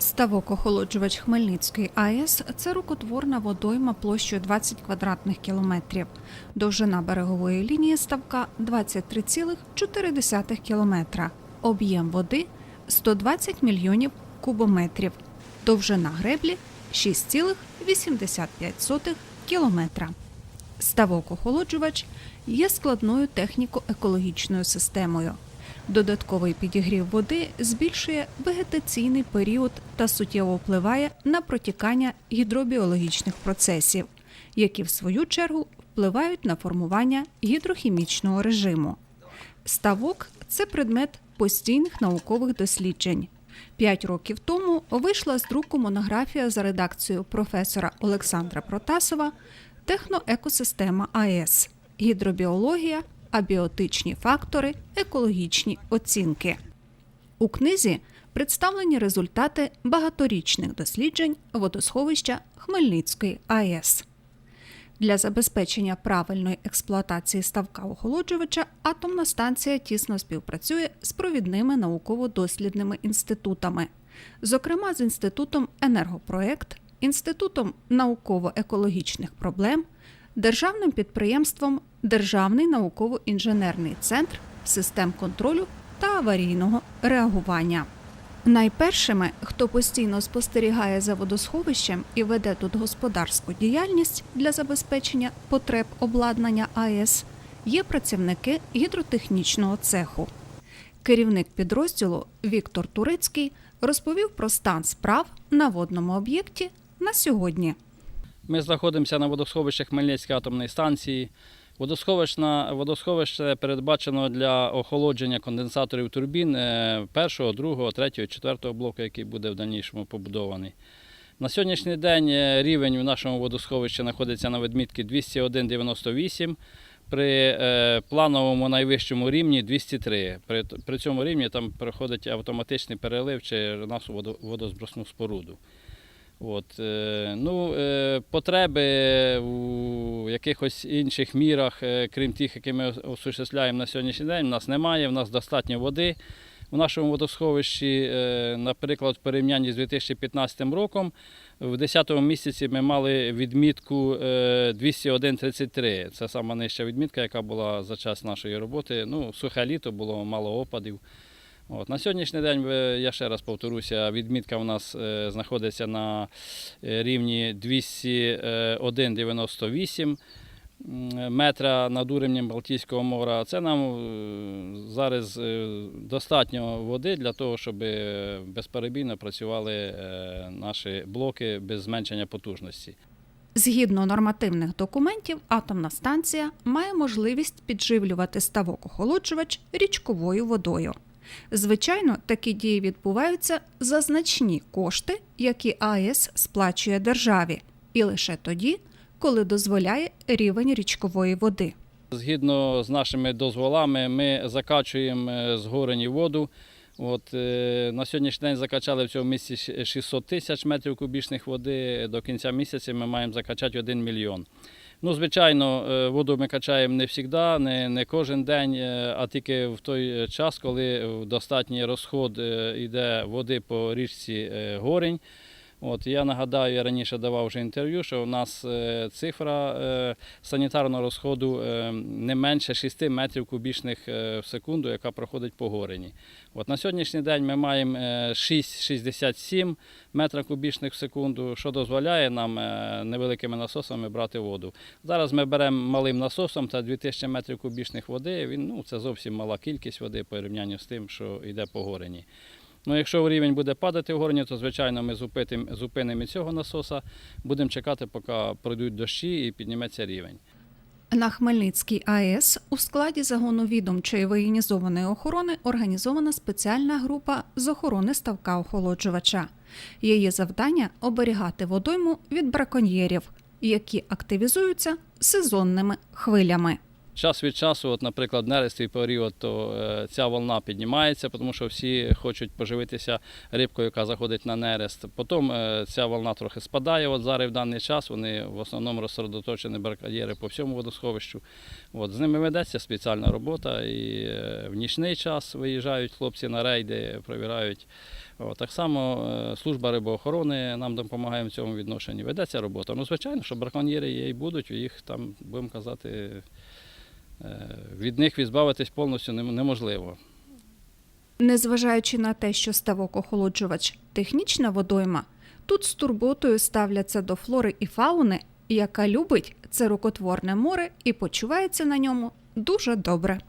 Ставок охолоджувач Хмельницької АЕС це рукотворна водойма площею 20 квадратних кілометрів. Довжина берегової лінії ставка 23,4 кілометра. Об'єм води 120 мільйонів кубометрів. Довжина греблі 6,85 кілометра. Ставок охолоджувач є складною техніко-екологічною системою. Додатковий підігрів води збільшує вегетаційний період та суттєво впливає на протікання гідробіологічних процесів, які в свою чергу впливають на формування гідрохімічного режиму. Ставок це предмет постійних наукових досліджень. П'ять років тому вийшла з друку монографія за редакцією професора Олександра Протасова Техноекосистема АЕС, гідробіологія, абіотичні фактори, екологічні оцінки. У книзі представлені результати багаторічних досліджень водосховища Хмельницької АЕС. Для забезпечення правильної експлуатації ставка охолоджувача атомна станція тісно співпрацює з провідними науково-дослідними інститутами, зокрема з інститутом енергопроект, інститутом науково-екологічних проблем, державним підприємством Державний науково-інженерний центр систем контролю та аварійного реагування. Найпершими, хто постійно спостерігає за водосховищем і веде тут господарську діяльність для забезпечення потреб обладнання АЕС, є працівники гідротехнічного цеху. Керівник підрозділу Віктор Турецький розповів про стан справ на водному об'єкті на сьогодні. Ми знаходимося на водосховищі Хмельницької атомної станції. Водосховище передбачено для охолодження конденсаторів турбін е, першого, другого, третього, четвертого блоку, який буде в дальнішому побудований. На сьогоднішній день е, рівень в нашому водосховищі знаходиться на відмітці 201,98. При е, плановому найвищому рівні 203. При, при цьому рівні там проходить автоматичний перелив через нашу водозбросну споруду. От, е, ну, е, потреби у якихось інших мірах, е, крім тих, які ми осуществляємо на сьогоднішній день, у нас немає. У нас достатньо води в нашому водосховищі. Наприклад, в порівнянні з 2015 роком, в 10 місяці ми мали відмітку е, 201,33. Це сама нижча відмітка, яка була за час нашої роботи. Ну, сухе літо, було мало опадів. От, на сьогоднішній день, я ще раз повторюся, відмітка у нас е, знаходиться на е, рівні 201,98 метра над уровнем Балтійського моря. Це нам е, зараз е, достатньо води для того, щоб е, безперебійно працювали е, наші блоки без зменшення потужності. Згідно нормативних документів, атомна станція має можливість підживлювати ставок охолоджувач річковою водою. Звичайно, такі дії відбуваються за значні кошти, які АЕС сплачує державі, і лише тоді, коли дозволяє рівень річкової води. Згідно з нашими дозволами, ми закачуємо е, з горені воду. От, е, на сьогоднішній день закачали в цьому місці щ- 600 тисяч метрів кубічних води. До кінця місяця ми маємо закачати 1 мільйон. Ну, звичайно, е, воду ми качаємо не завжди, не, не кожен день, е, а тільки в той час, коли достатній розход е, йде води по річці Горень. От, я нагадаю, я раніше давав вже інтерв'ю, що у нас е, цифра е, санітарного розходу е, не менше 6 метрів кубічних в секунду, яка проходить по горені. От, на сьогоднішній день ми маємо е, 6,67 метра кубічних в секунду, що дозволяє нам невеликими насосами брати воду. Зараз ми беремо малим насосом та 2000 метрів кубічних води. Він, ну, це зовсім мала кількість води по порівнянню з тим, що йде по горені. Ну, якщо рівень буде падати в горні, то звичайно ми зупинимо, і цього насоса, будемо чекати, поки пройдуть дощі і підніметься рівень. На Хмельницькій АЕС у складі загону відомчої воєнізованої охорони організована спеціальна група з охорони ставка охолоджувача. Її завдання оберігати водойму від браконьєрів, які активізуються сезонними хвилями. Час від часу, от, наприклад, в нерестовий період, то е, ця волна піднімається, тому що всі хочуть поживитися рибкою, яка заходить на нерест. Потім е, ця волна трохи спадає. От зараз в даний час вони в основному розсередоточені браконьєри по всьому водосховищу. От, з ними ведеться спеціальна робота, і е, в нічний час виїжджають хлопці на рейди, провірають. От, так само служба рибоохорони нам допомагає в цьому відношенні. Ведеться робота. Ну, звичайно, що браконьєри є і будуть, їх там, будемо казати, від них відбавитись повністю неможливо. Незважаючи на те, що ставок охолоджувач технічна водойма, тут з турботою ставляться до флори і фауни, яка любить це рукотворне море і почувається на ньому дуже добре.